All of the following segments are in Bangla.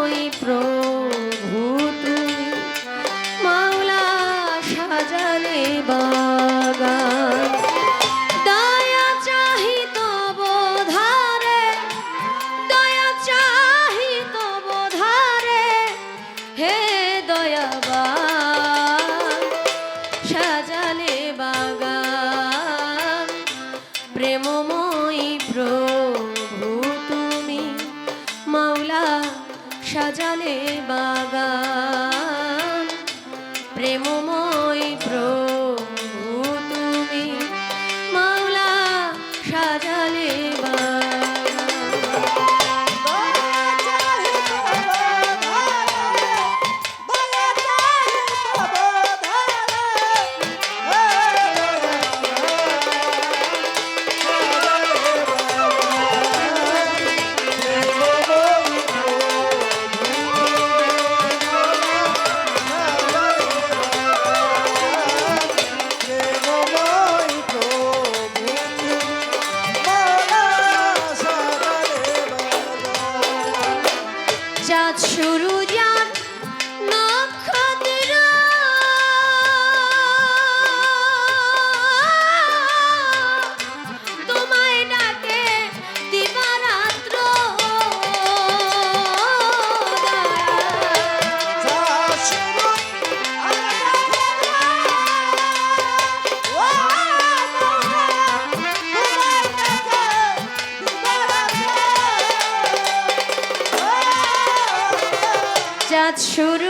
ওই প্রভু সাজালে বাগা চাঁদ শুরু যা that's true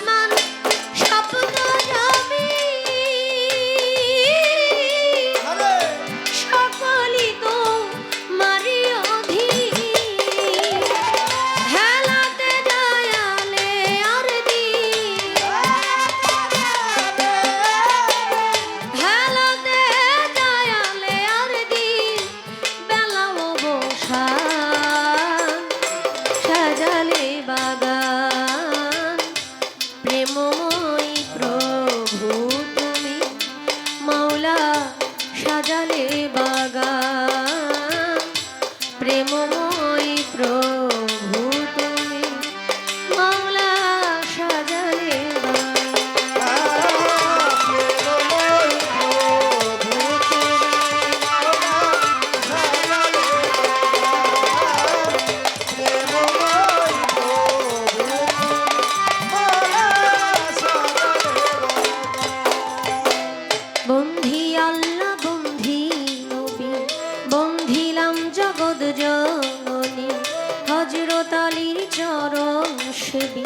সেবি।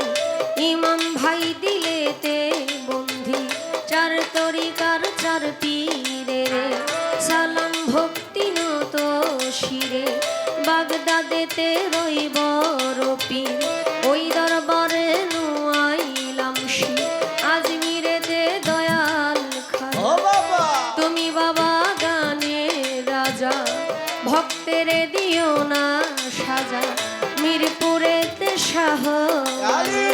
ইমাম ভাই দিলেতে বন্ধি চার তরিকার চার পীরে সালাম ভক্তি নত শিরে বাগদাদেতে রইব রপি ওই দরবারে নুয়াইলাম শি আজমিরেতে দয়াল বাবা! তুমি বাবা গানে রাজা ভক্তের দিও না সাজা। মিরপুরেতে আলী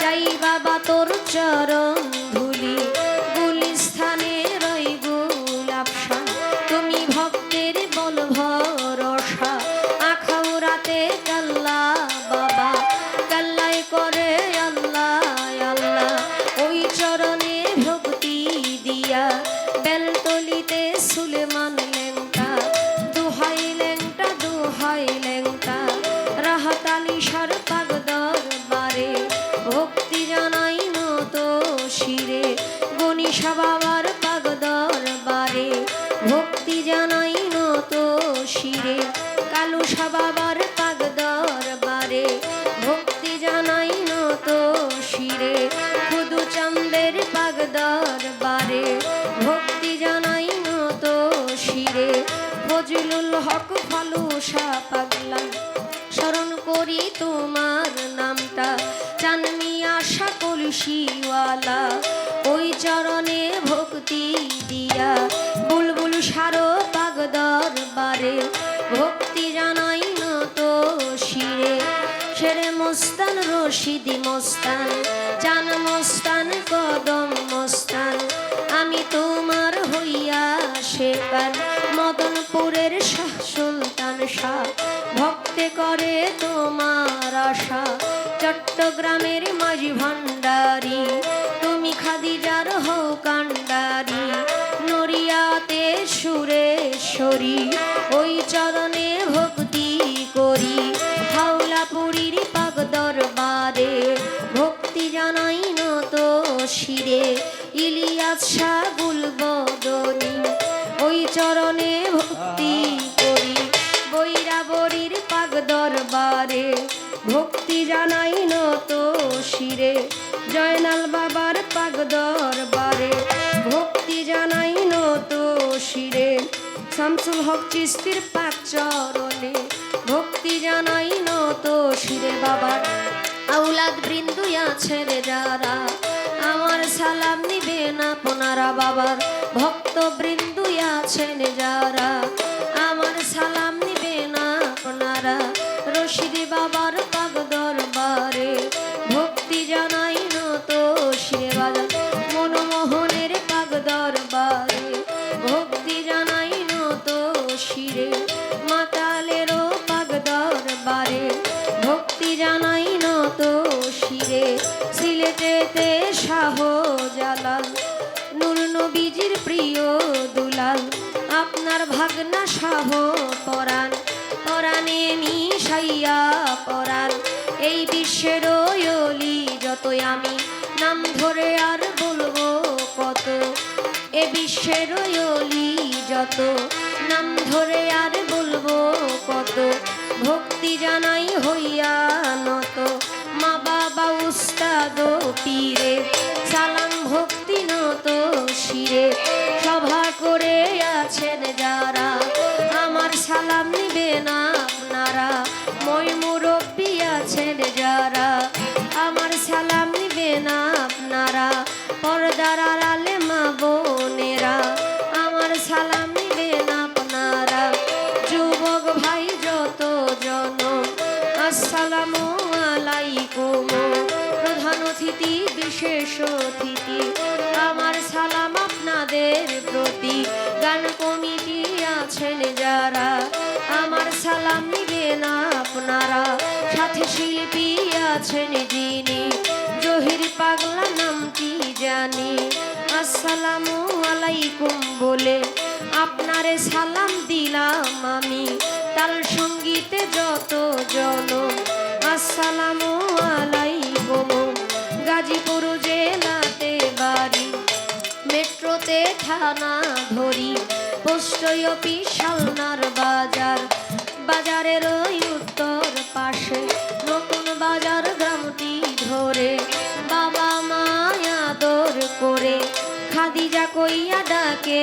চাই বাবা তোর চরণ। ফালুসা পাগলা। স্মরণ করি তোমার নামটা চানমি আশা কলসিওয়ালা। ওই চরণে ভক্তি দিয়া বুলবুল সারো পাগদর বারে ভক্তি জানাই নত শিরে, শেরে মস্তান, রশিদি মস্তান চান মস্তান, কদম মস্তান। আমি তোমার হইয়া শেখার চট্টগ্রামের মাঝি ভান্ডারি, তুমি খাদিজার হও কান্ডারি নরিয়াতে সুরেশ্বরী, ওই চরণে ভক্তি করি। হাওলাপুরীর পাক দরবারে ভক্তি জানাই নত শিরে, ইলিয়াস বদনী ওই চরণে ভক্তি জানাই নত শিরে। জয়নাল বাবার পাক দরবারে ভক্তি জানাই নত শিরে। শামসুল হক চিস্তির পাক চরণে। ভক্তি জানাই নত শিরে বাবার। আউলাদ বৃন্দু আছে রে যারা। আমার সালাম নিবেন আপনারা বাবার। ভক্ত বৃন্দু আছেন যারা। ভাগনা পরাণ, পরাণে মিশাইয়া পরাণ। এই বিশ্বের অলি যতই আমি, নাম ধরে আর বলব কত। এ বিশ্বের অলি যত, নাম ধরে আর বলব কত। ভক্তি জানাই হইয়া নত, মা বাবা উস্তাদ পীরে। সালাম নিবে না আপনারা? মই মুরব্বী আছেন যারা, আমার সালাম নিবে না আপনারা? পর্দার আড়ালে মা বোনেরা, আমার সালাম নিবেন আপনারা? যুবক ভাই যত জন আসসালামু আলাইকুম। প্রধান অতিথি, বিশেষ অতিথি, আমার সালাম আপনাদের প্রতি। গান কমিটি আছেন যারা আমার সালাম নিবেন আপনারা। সাথে শিল্পী আছেন যিনি, জহির পাগলা নাম কি জানি। আসসালামু আলাইকুম বলে আপনারে সালাম দিলাম আমি। তাল সঙ্গীতে যত জন আসসালামু আলাইকুম। গাজীপুর জেলাতে বাড়ি, মেট্রোতে থানা ধরি। পুষ্টয় বিশাল বাজার। বাজারের ওই উত্তর পাশে নতুন বাজার গ্রামটি ধরে। বাবা মায়া দর করে, খাদিজা কইয়া ডাকে